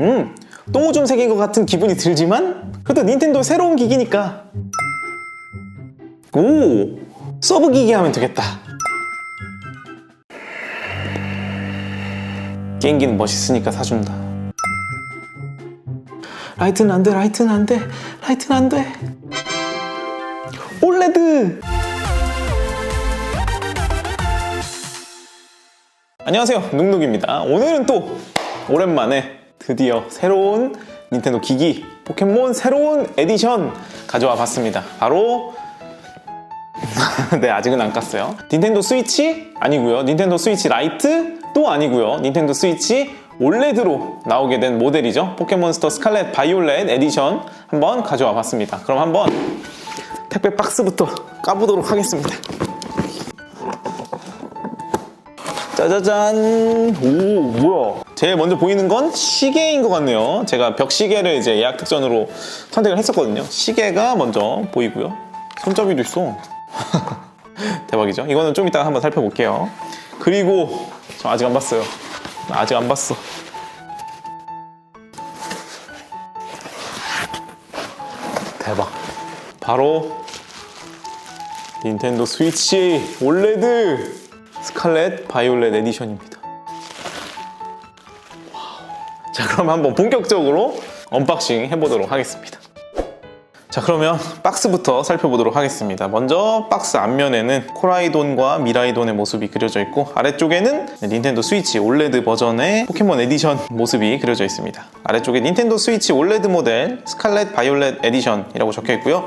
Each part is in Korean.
음, 똥 오줌 새긴 것 같은 기분이 들지만 그래도 닌텐도 새로운 기기니까 오, 서브 기기 하면 되겠다 게임기는 멋있으니까 사준다 라이트는 안 돼, 라이트는 안 돼, 라이트는 안 돼. 올레드! 안녕하세요, 눅눅입니다. 오늘은 또 오랜만에 드디어 새로운 닌텐도 기기 포켓몬 새로운 에디션 가져와 봤습니다. 바로 네 아직은 안 깠어요. 닌텐도 스위치 아니고요. 닌텐도 스위치 라이트 또 아니고요. 닌텐도 스위치 올레드로 나오게 된 모델이죠. 포켓몬스터 스칼렛 바이올렛 에디션 한번 가져와 봤습니다. 그럼 한번 택배 박스부터 까보도록 하겠습니다. 짜자잔 오 뭐야 제일 먼저 보이는 건 시계인 것 같네요. 제가 벽시계를 이제 예약 특전으로 선택을 했었거든요. 시계가 먼저 보이고요. 손잡이도 있어. 대박이죠? 이거는 좀 이따가 한번 살펴볼게요. 그리고 저 아직 안 봤어요. 아직 안 봤어. 대박. 바로 닌텐도 스위치 올레드 스칼렛 바이올렛 에디션입니다. 자, 그럼 한번 본격적으로 언박싱 해보도록 하겠습니다. 자, 그러면 박스부터 살펴보도록 하겠습니다. 먼저 박스 앞면에는 코라이돈과 미라이돈의 모습이 그려져 있고 아래쪽에는 닌텐도 스위치 올레드 버전의 포켓몬 에디션 모습이 그려져 있습니다. 아래쪽에 닌텐도 스위치 올레드 모델 스칼렛 바이올렛 에디션이라고 적혀 있고요.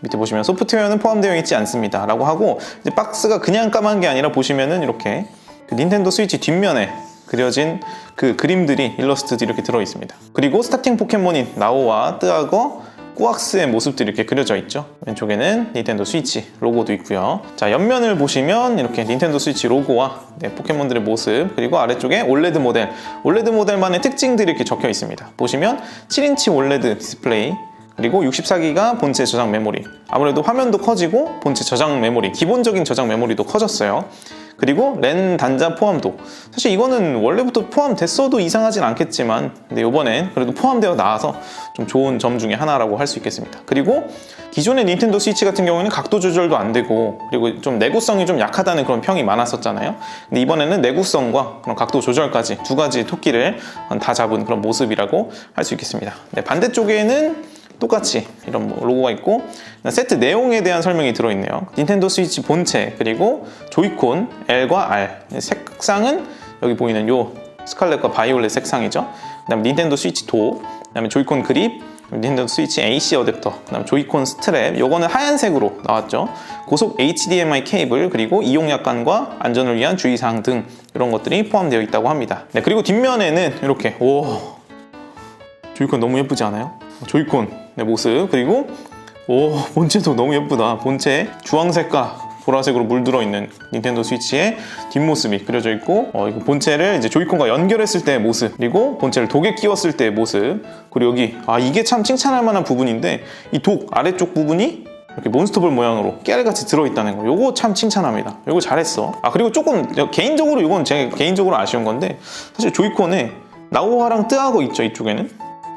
밑에 보시면 소프트웨어는 포함되어 있지 않습니다. 라고 하고 박스가 그냥 까만 게 아니라 보시면은 이렇게 그 닌텐도 스위치 뒷면에 그려진 그 그림들이 일러스트들이 이렇게 들어 있습니다. 그리고 스타팅 포켓몬인 나오와 뜨아거 꾸악스의 모습들이 이렇게 그려져 있죠. 왼쪽에는 닌텐도 스위치 로고도 있고요. 자, 옆면을 보시면 이렇게 닌텐도 스위치 로고와 네, 포켓몬들의 모습 그리고 아래쪽에 올레드 모델 올레드 모델만의 특징들이 이렇게 적혀 있습니다. 보시면 7인치 올레드 디스플레이 그리고 64기가 본체 저장 메모리. 아무래도 화면도 커지고 본체 저장 메모리, 기본적인 저장 메모리도 커졌어요. 그리고 랜 단자 포함도. 사실 이거는 원래부터 포함됐어도 이상하진 않겠지만, 근데 이번엔 그래도 포함되어 나와서 좀 좋은 점 중에 하나라고 할 수 있겠습니다. 그리고 기존의 닌텐도 스위치 같은 경우에는 각도 조절도 안 되고, 그리고 좀 내구성이 좀 약하다는 그런 평이 많았었잖아요. 근데 이번에는 내구성과 그런 각도 조절까지 두 가지 토끼를 다 잡은 그런 모습이라고 할 수 있겠습니다. 네, 반대쪽에는 똑같이 이런 뭐 로고가 있고 세트 내용에 대한 설명이 들어있네요 닌텐도 스위치 본체 그리고 조이콘 L과 R 색상은 여기 보이는 요 스칼렛과 바이올렛 색상이죠 그 다음에 닌텐도 스위치 도, 그 다음에 조이콘 그립 닌텐도 스위치 AC 어댑터, 그다음 조이콘 스트랩, 요거는 하얀색으로 나왔죠. 고속 HDMI 케이블, 그리고 이용 약관과 안전을 위한 주의사항 등 이런 것들이 포함되어 있다고 합니다. 네, 그리고 뒷면에는 이렇게 오 조이콘 너무 예쁘지 않아요? 조이콘 의 모습 그리고 오 본체도 너무 예쁘다. 본체 주황색과 보라색으로 물들어 있는 닌텐도 스위치의 뒷모습이 그려져 있고 어, 이거 본체를 이제 조이콘과 연결했을 때의 모습 그리고 본체를 독에 끼웠을 때의 모습 그리고 여기 아 이게 참 칭찬할 만한 부분인데 이 독 아래쪽 부분이 이렇게 몬스터볼 모양으로 깨알같이 들어있다는 거 요거 참 칭찬합니다. 요거 잘했어. 아 그리고 조금 개인적으로 이건 제 개인적으로 아쉬운 건데 사실 조이콘에 나우화랑 뜨하고 있죠 이쪽에는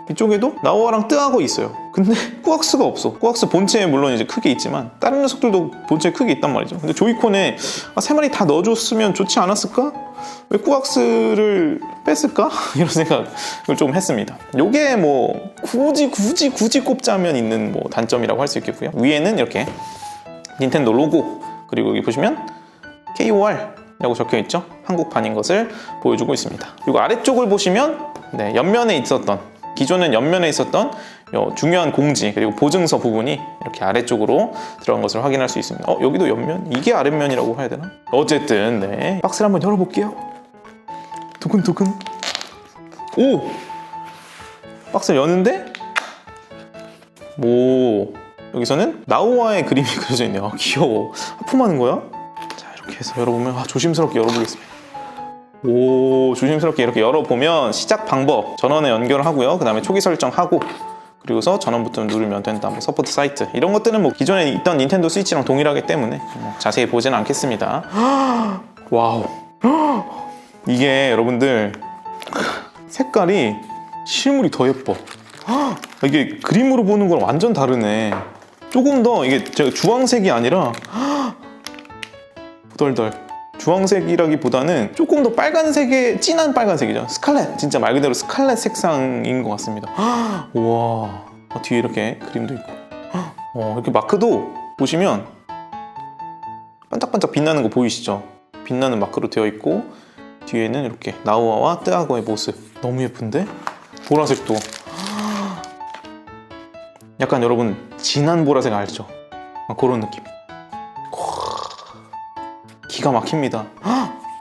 이쪽에도 나우아랑 뜨하고 있어요. 근데 꾸악스가 없어. 꾸악스 본체에 물론 이제 크게 있지만 다른 녀석들도 본체에 크게 있단 말이죠. 근데 조이콘에 아, 세 마리 다 넣어줬으면 좋지 않았을까? 왜 꾸악스를 뺐을까? 이런 생각을 좀 했습니다. 요게 뭐 굳이 굳이 굳이 꼽자면 있는 뭐 단점이라고 할 수 있겠고요. 위에는 이렇게 닌텐도 로고 그리고 여기 보시면 KOR 라고 적혀 있죠. 한국판인 것을 보여주고 있습니다. 그리고 아래쪽을 보시면 네, 옆면에 있었던 기존엔 옆면에 있었던 요 중요한 공지 그리고 보증서 부분이 이렇게 아래쪽으로 들어간 것을 확인할 수 있습니다. 어 여기도 옆면? 이게 아랫면이라고 해야 되나? 어쨌든 네 박스를 한번 열어볼게요. 두근두근. 오 박스를 여는데 오 여기서는 나우아의 그림이 그려져 있네요. 아, 귀여워. 하품하는 거야? 자 이렇게 해서 열어보면 아, 조심스럽게 열어보겠습니다. 오 조심스럽게 이렇게 열어보면 시작 방법 전원에 연결을 하고요. 그 다음에 초기 설정하고 그리고서 전원 버튼 누르면 된다. 뭐 서포트 사이트. 이런 것들은 뭐 기존에 있던 닌텐도 스위치랑 동일하기 때문에 뭐 자세히 보지는 않겠습니다. 와우. 이게 여러분들 색깔이 실물이 더 예뻐. 헉, 이게 그림으로 보는 거랑 완전 다르네. 조금 더 이게 제가 주황색이 아니라 헉, 후덜덜 주황색이라기보다는 조금 더 빨간색의 진한 빨간색이죠. 스칼렛 진짜 말 그대로 스칼렛 색상인 것 같습니다. 헉, 우와 아, 뒤에 이렇게 그림도 있고 헉, 어, 이렇게 마크도 보시면 반짝반짝 빛나는 거 보이시죠? 빛나는 마크로 되어 있고 뒤에는 이렇게 나우아와 뜨아고의 모습 너무 예쁜데? 보라색도 약간 여러분 진한 보라색 알죠? 아, 그런 느낌 기가 막힙니다.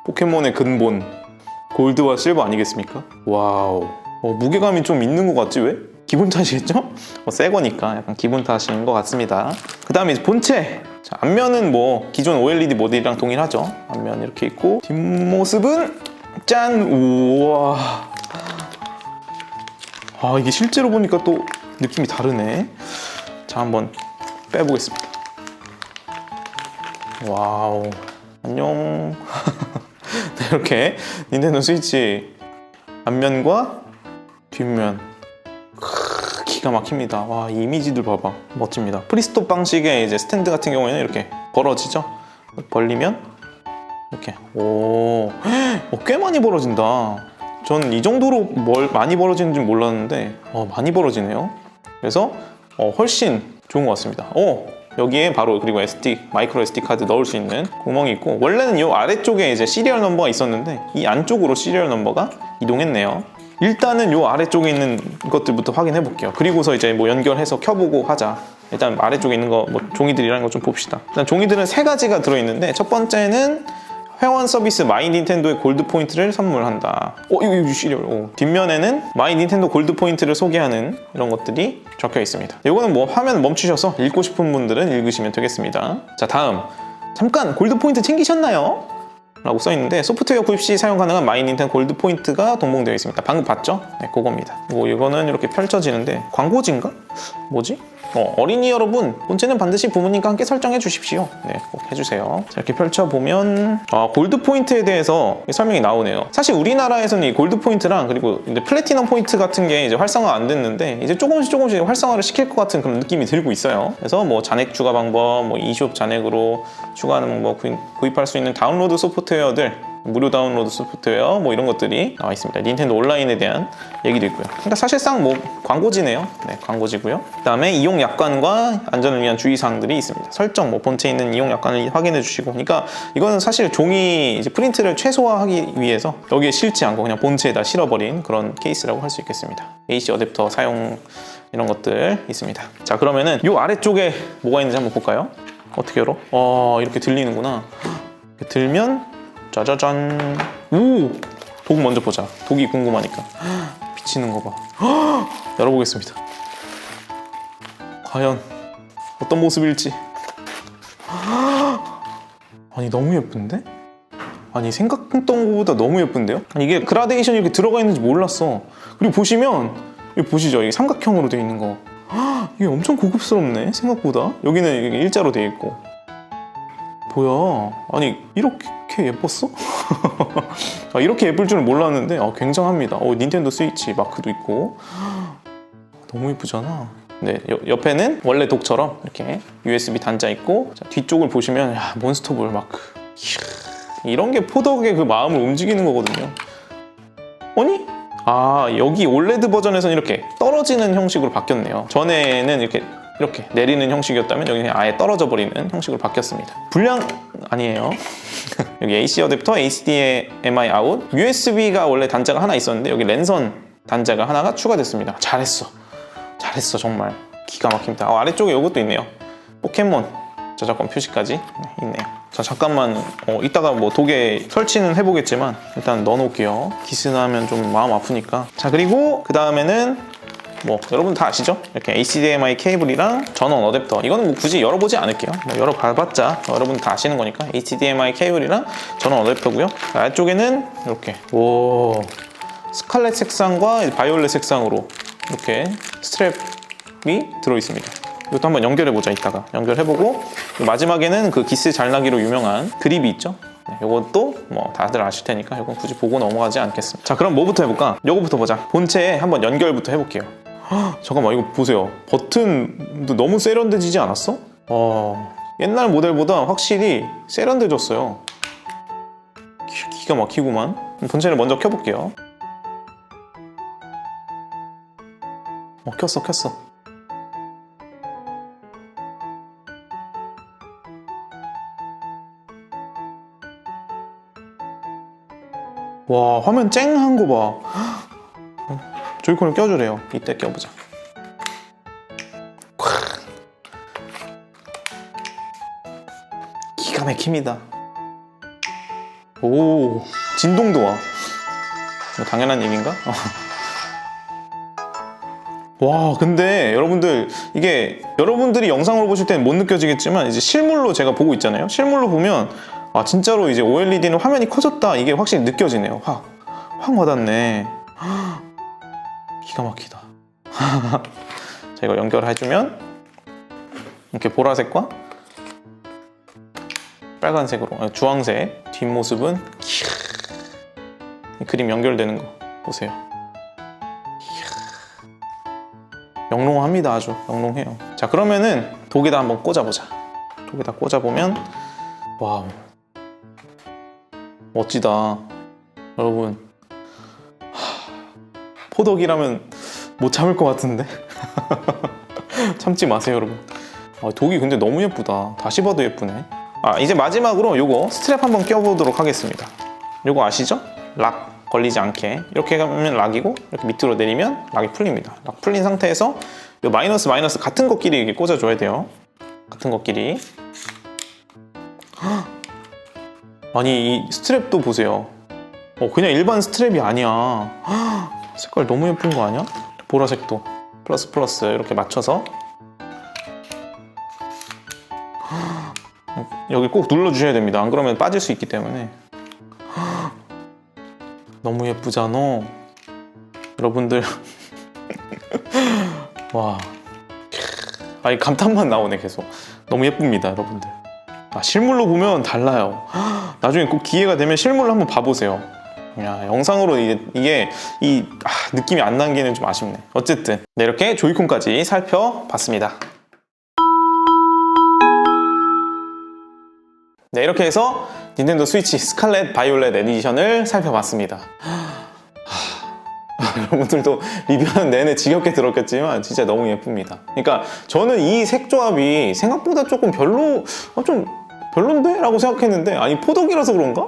포켓몬의 근본 골드와 실버 아니겠습니까? 와우. 어, 무게감이 좀 있는 것 같지 왜? 기분 탓이겠죠? 어, 새 거니까 약간 기분 탓인 것 같습니다. 그 다음에 본체. 자, 앞면은 뭐 기존 OLED 모델이랑 동일하죠? 앞면 이렇게 있고 뒷모습은 짠! 우와. 아 이게 실제로 보니까 또 느낌이 다르네. 자 한번 빼보겠습니다. 와우 안녕. 네, 이렇게 닌텐도 스위치 앞면과 뒷면. 크, 기가 막힙니다. 와 이미지들 봐봐. 멋집니다. 프리스톱 방식의 이제 스탠드 같은 경우에는 이렇게 벌어지죠? 벌리면 이렇게. 오, 어, 꽤 많이 벌어진다. 전 이 정도로 뭘 많이 벌어지는지 몰랐는데 어, 많이 벌어지네요. 그래서 어, 훨씬 좋은 것 같습니다. 어, 여기에 바로 그리고 SD 마이크로 SD 카드 넣을 수 있는 구멍이 있고 원래는 이 아래쪽에 이제 시리얼 넘버가 있었는데 이 안쪽으로 시리얼 넘버가 이동했네요. 일단은 이 아래쪽에 있는 것들부터 확인해 볼게요. 그리고서 이제 뭐 연결해서 켜보고 하자. 일단 아래쪽에 있는 거 뭐 종이들이라는 거 좀 봅시다. 일단 종이들은 세 가지가 들어있는데 첫 번째는 회원 서비스 마이 닌텐도의 골드 포인트를 선물한다. 어, 이거, 이거 시리얼. 어. 뒷면에는 마이 닌텐도 골드 포인트를 소개하는 이런 것들이 적혀 있습니다. 이거는 뭐 화면 멈추셔서 읽고 싶은 분들은 읽으시면 되겠습니다. 자, 다음. 잠깐 골드 포인트 챙기셨나요? 라고 써 있는데 소프트웨어 구입 시 사용 가능한 마이 닌텐도 골드 포인트가 동봉되어 있습니다. 방금 봤죠? 네, 그겁니다. 뭐 이거는 이렇게 펼쳐지는데 광고지인가? 뭐지? 어, 어린이 여러분, 본체는 반드시 부모님과 함께 설정해 주십시오. 네, 꼭 해주세요. 자, 이렇게 펼쳐보면, 아, 골드 포인트에 대해서 설명이 나오네요. 사실 우리나라에서는 이 골드 포인트랑 그리고 이제 플래티넘 포인트 같은 게 이제 활성화 안 됐는데, 이제 조금씩 조금씩 활성화를 시킬 것 같은 그런 느낌이 들고 있어요. 그래서 뭐 잔액 추가 방법, 뭐 e숍 잔액으로 추가하는 방법, 구입, 구입할 수 있는 다운로드 소프트웨어들, 무료 다운로드 소프트웨어 뭐 이런 것들이 나와 있습니다. 닌텐도 온라인에 대한 얘기도 있고요. 그러니까 사실상 뭐 광고지네요. 네, 광고지고요. 그다음에 이용 약관과 안전을 위한 주의 사항들이 있습니다. 설정 뭐 본체에 있는 이용 약관을 확인해 주시고 그러니까 이거는 사실 종이 이제 프린트를 최소화하기 위해서 여기에 실지 않고 그냥 본체에다 실어버린 그런 케이스라고 할 수 있겠습니다. AC 어댑터 사용 이런 것들 있습니다. 자 그러면은 이 아래쪽에 뭐가 있는지 한번 볼까요? 어떻게 열어? 어 이렇게 들리는구나. 이렇게 들면 짜자잔. 오! 독 먼저 보자. 독이 궁금하니까. 비치는 거 봐. 열어보겠습니다. 과연 어떤 모습일지. 아니 너무 예쁜데? 아니 생각했던 것보다 너무 예쁜데요? 이게 그라데이션이 이렇게 들어가 있는지 몰랐어. 그리고 보시면 여기 보시죠? 이게 삼각형으로 되어 있는 거. 이게 엄청 고급스럽네 생각보다. 여기는 일자로 되어 있고. 뭐야? 아니 이렇게 예뻤어? 아, 이렇게 예쁠 줄은 몰랐는데 아, 굉장합니다. 어, 닌텐도 스위치 마크도 있고 너무 예쁘잖아. 네, 여- 옆에는 원래 독처럼 이렇게 USB 단자 있고 자, 뒤쪽을 보시면 야, 몬스터볼 마크. 이야, 이런 게 포덕의 그 마음을 움직이는 거거든요. 아니? 아 여기 올레드 버전에서는 이렇게 떨어지는 형식으로 바뀌었네요. 전에는 이렇게 이렇게 내리는 형식이었다면 여기는 아예 떨어져 버리는 형식으로 바뀌었습니다. 불량 아니에요. 여기 AC 어댑터, HDMI 아웃, USB가 원래 단자가 하나 있었는데 여기 랜선 단자가 하나가 추가됐습니다. 잘했어. 잘했어 정말 기가 막힙니다. 어, 아래쪽에 이것도 있네요. 포켓몬 저작권 표시까지 네, 있네요. 자 잠깐만 어, 이따가 뭐 독에 설치는 해보겠지만 일단 넣어놓을게요. 기스나면 좀 마음 아프니까. 자 그리고 그 다음에는 뭐 여러분 다 아시죠? 이렇게 HDMI 케이블이랑 전원 어댑터 이거는 뭐 굳이 열어보지 않을게요. 뭐 열어봐봤자 여러분 다 아시는 거니까 HDMI 케이블이랑 전원 어댑터고요. 자, 아래쪽에는 이렇게 오 스칼렛 색상과 바이올렛 색상으로 이렇게 스트랩이 들어 있습니다. 이것도 한번 연결해 보자 이따가 연결해 보고 마지막에는 그 기스 잘 나기로 유명한 그립이 있죠. 네, 요것도 뭐 다들 아실 테니까 이건 굳이 보고 넘어가지 않겠습니다. 자 그럼 뭐부터 해볼까? 요거부터 보자. 본체에 한번 연결부터 해볼게요. 헉, 잠깐만 이거 보세요. 버튼도 너무 세련되지지 않았어? 어, 옛날 모델보다 확실히 세련돼졌어요. 기- 기가 막히구만. 본체를 먼저 켜볼게요. 어, 켰어, 켰어. 와, 화면 쨍한 거 봐. 어, 조이콘을 껴주래요. 이때 껴보자. 콱. 기가 막힙니다. 오, 진동도 와. 뭐 당연한 얘기인가? 어. 와 근데 여러분들 이게 여러분들이 영상으로 보실 때는 못 느껴지겠지만 이제 실물로 제가 보고 있잖아요 실물로 보면 아 진짜로 이제 OLED는 화면이 커졌다 이게 확실히 느껴지네요 확, 확 와닿네 기가 막히다. 자 이걸 연결해주면 이렇게 보라색과 빨간색으로 주황색 뒷모습은 그림 연결되는 거 보세요. 영롱합니다 아주. 영롱해요. 자 그러면은 독에다 한번 꽂아보자. 독에다 꽂아보면 와우. 멋지다. 여러분. 하, 포독이라면 못 참을 것 같은데? 참지 마세요 여러분. 아, 독이 근데 너무 예쁘다. 다시 봐도 예쁘네. 아 이제 마지막으로 요거 스트랩 한번 껴보도록 하겠습니다. 요거 아시죠? 락 걸리지 않게. 이렇게 가면 락이고 이렇게 밑으로 내리면 락이 풀립니다. 락 풀린 상태에서 요 마이너스 마이너스 같은 것끼리 이렇게 꽂아줘야 돼요. 같은 것끼리. 헉! 아니 이 스트랩도 보세요. 어 그냥 일반 스트랩이 아니야. 헉! 색깔 너무 예쁜 거 아니야? 보라색도 플러스 플러스 이렇게 맞춰서 헉! 여기 꼭 눌러주셔야 됩니다 안 그러면 빠질 수 있기 때문에 너무 예쁘잖아. 여러분들 와, 아니 감탄만 나오네 계속. 너무 예쁩니다, 여러분들. 아 실물로 보면 달라요. 나중에 꼭 기회가 되면 실물로 한번 봐보세요. 야 영상으로 이게, 이게 이 아, 느낌이 안 남기는 좀 아쉽네. 어쨌든 네, 이렇게 조이콘까지 살펴봤습니다. 네 이렇게 해서 닌텐도 스위치 스칼렛 바이올렛 에디션을 살펴봤습니다. 하, 여러분들도 리뷰하는 내내 지겹게 들었겠지만 진짜 너무 예쁩니다. 그러니까 저는 이 색 조합이 생각보다 조금 별로 어, 좀 별론데? 라고 생각했는데 아니 포독이라서 그런가?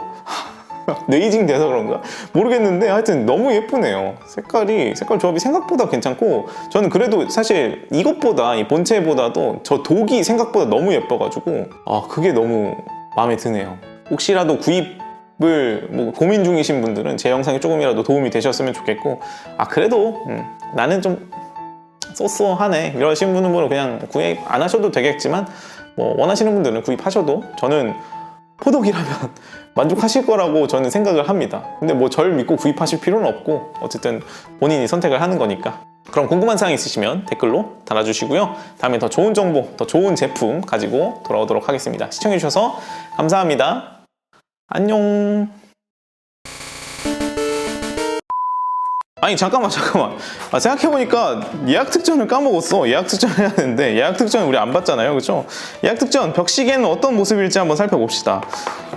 네이징 돼서 그런가? 모르겠는데 하여튼 너무 예쁘네요. 색깔이 색깔 조합이 생각보다 괜찮고 저는 그래도 사실 이것보다 이 본체보다도 저 독이 생각보다 너무 예뻐가지고 아 그게 너무 마음에 드네요. 혹시라도 구입 을 뭐 고민 중이신 분들은 제 영상이 조금이라도 도움이 되셨으면 좋겠고 아 그래도 음, 나는 좀 쏘쏘하네 이러신 분은 그냥 구입 안 하셔도 되겠지만 뭐 원하시는 분들은 구입하셔도 저는 포독이라면 만족하실 거라고 저는 생각을 합니다. 근데 뭐 절 믿고 구입하실 필요는 없고 어쨌든 본인이 선택을 하는 거니까. 그럼 궁금한 사항 있으시면 댓글로 달아주시고요. 다음에 더 좋은 정보, 더 좋은 제품 가지고 돌아오도록 하겠습니다. 시청해주셔서 감사합니다. 안녕. 아니 잠깐만 잠깐만. 아, 생각해보니까 예약 특전을 까먹었어. 예약 특전 해야 되는데 예약 특전 우리 안 봤잖아요. 그죠 예약 특전 벽시계는 어떤 모습일지 한번 살펴봅시다.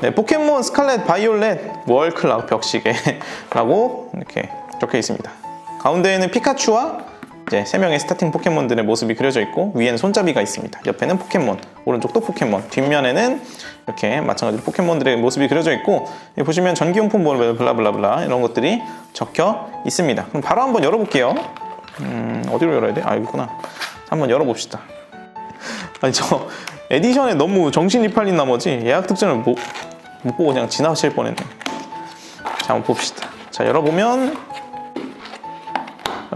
네, 포켓몬 스칼렛 바이올렛 월클락 벽시계라고 이렇게 적혀 있습니다. 가운데에는 피카츄와 이제 세 명의 스타팅 포켓몬들의 모습이 그려져 있고 위에는 손잡이가 있습니다. 옆에는 포켓몬, 오른쪽도 포켓몬, 뒷면에는 이렇게 마찬가지로 포켓몬들의 모습이 그려져 있고 여기 보시면 전기용품 뭐 블라블라블라 이런 것들이 적혀 있습니다. 그럼 바로 한번 열어볼게요. 음, 어디로 열어야 돼? 아 여기 있구나. 한번 열어봅시다. 아니 저 에디션에 너무 정신이 팔린 나머지 예약 특전을 못, 못 보고 그냥 지나칠 뻔했네. 자 한번 봅시다. 자 열어보면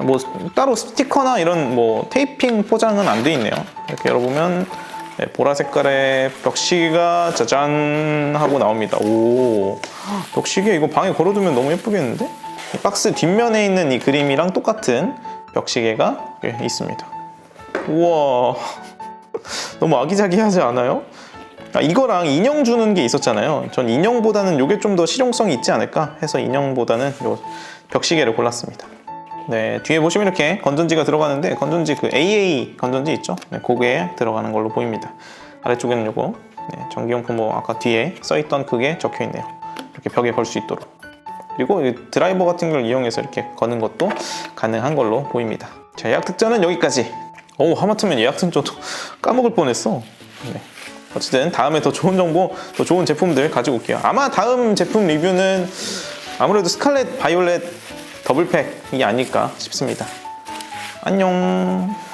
뭐 따로 스티커나 이런 뭐 테이핑 포장은 안 돼 있네요. 이렇게 열어보면 네, 보라 색깔의 벽시계가 짜잔 하고 나옵니다. 오, 벽시계 이거 방에 걸어두면 너무 예쁘겠는데? 이 박스 뒷면에 있는 이 그림이랑 똑같은 벽시계가 예, 있습니다. 우와, 너무 아기자기하지 않아요? 아, 이거랑 인형 주는 게 있었잖아요. 전 인형보다는 이게 좀 더 실용성이 있지 않을까 해서 인형보다는 요 벽시계를 골랐습니다. 네, 뒤에 보시면 이렇게 건전지가 들어가는데 건전지 그 AA 건전지 있죠? 네, 그게 들어가는 걸로 보입니다. 아래쪽에는 요거 네, 전기용품 뭐 아까 뒤에 써있던 그게 적혀 있네요. 이렇게 벽에 걸 수 있도록. 그리고 이 드라이버 같은 걸 이용해서 이렇게 거는 것도 가능한 걸로 보입니다. 자, 예약 특전은 여기까지. 오, 하마터면 예약 특전도 까먹을 뻔했어. 네. 어쨌든 다음에 더 좋은 정보, 더 좋은 제품들 가지고 올게요. 아마 다음 제품 리뷰는 아무래도 스칼렛 바이올렛 더블팩이 아닐까 싶습니다. 안녕.